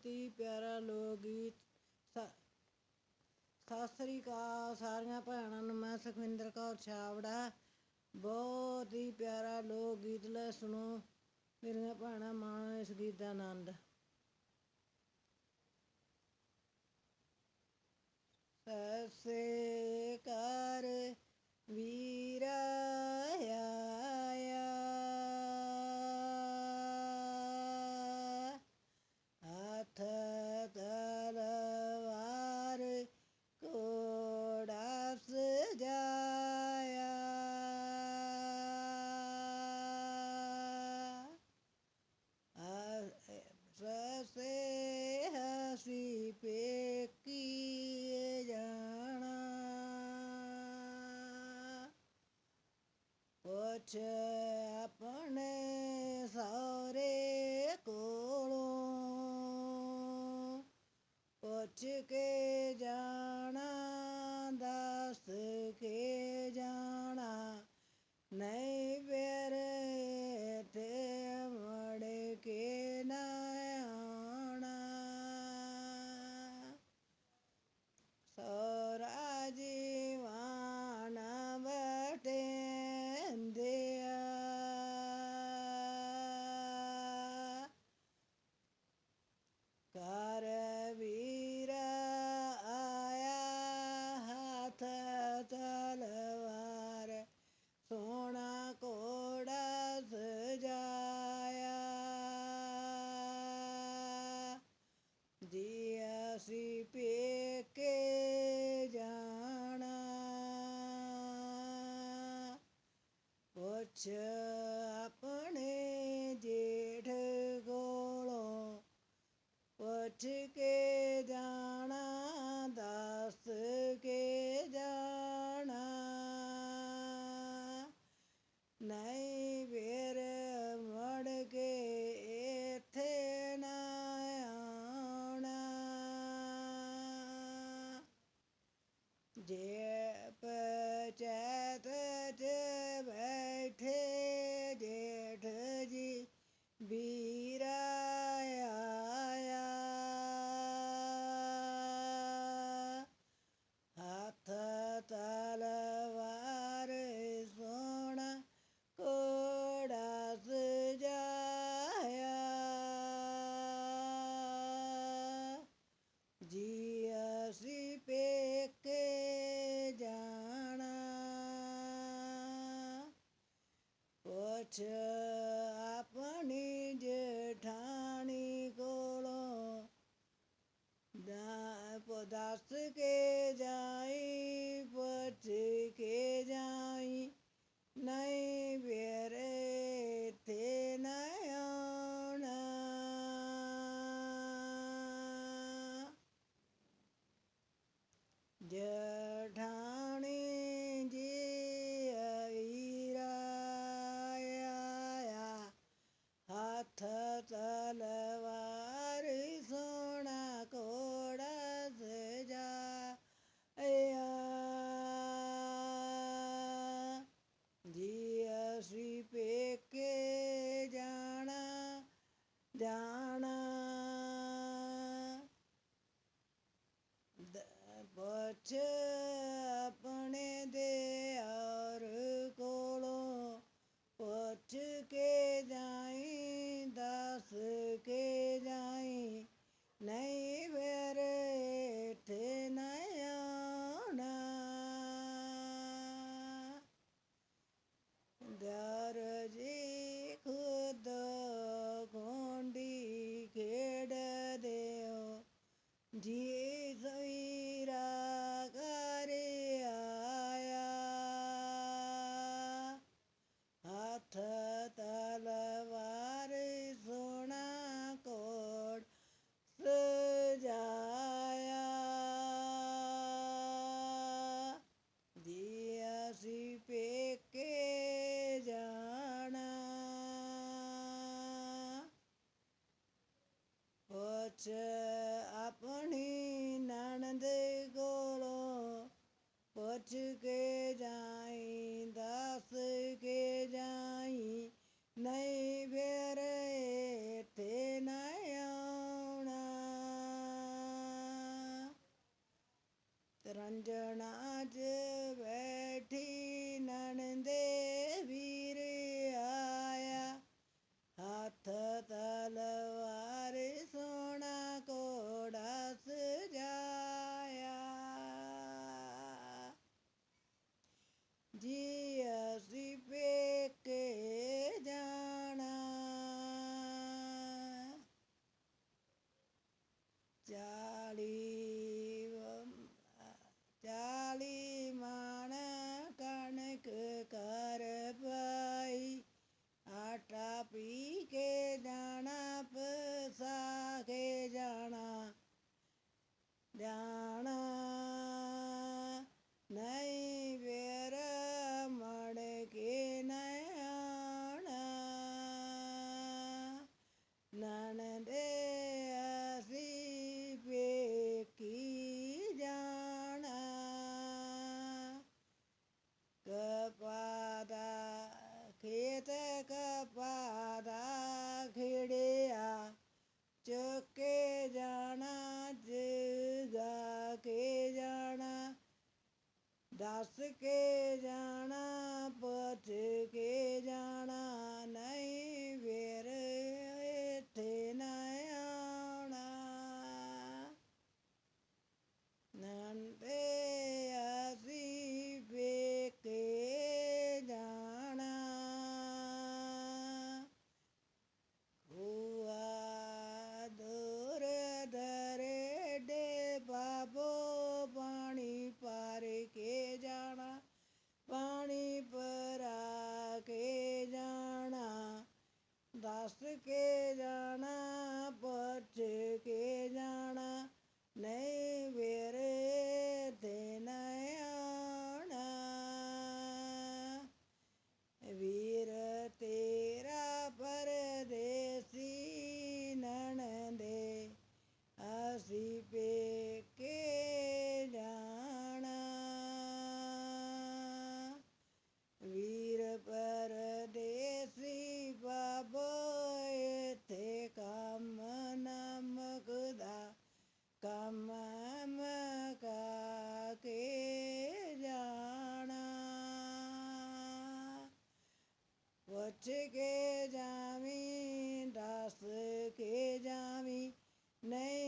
ਬਹੁਤ ਹੀ ਪਿਆਰਾ ਲੋਕ ਗੀਤ। ਸਤਿ ਸ੍ਰੀ ਅਕਾਲ ਸਾਰੀਆਂ ਭੈਣਾਂ ਨੂੰ, ਮੈਂ ਸੁਖਵਿੰਦਰ ਕੌਰ ਛਾਵੜਾ ਬਹੁਤ ਹੀ ਪਿਆਰਾ ਲੋਕ ਗੀਤ, ਲੈ ਸੁਣੋ। ਮੇਰੀਆਂ ਭੈਣਾਂ ਮਾਣੋ ਇਸ ਗੀਤ ਦਾ ਆਨੰਦ। ਸਸੇ ਕਰ ਵੀ to Butter ਆਪਣੀ ਜਠਾਣੀ ਕੋਲੋਂ ਦਾ ਪਦਾਸ ਕੇ ਜਾਈ ਪਛ ਕੇ ਜਾਈ ਨਹੀਂ butter ਮੰਜਣਾ 'ਚ ਬੈਠੀ ਨਣਦੇ ਦੱਸ ਨੱਚ ਕੇ ਜਾਵੀਂ ਦੱਸ ਕੇ ਜਾਵੀਂ ਨਹੀਂ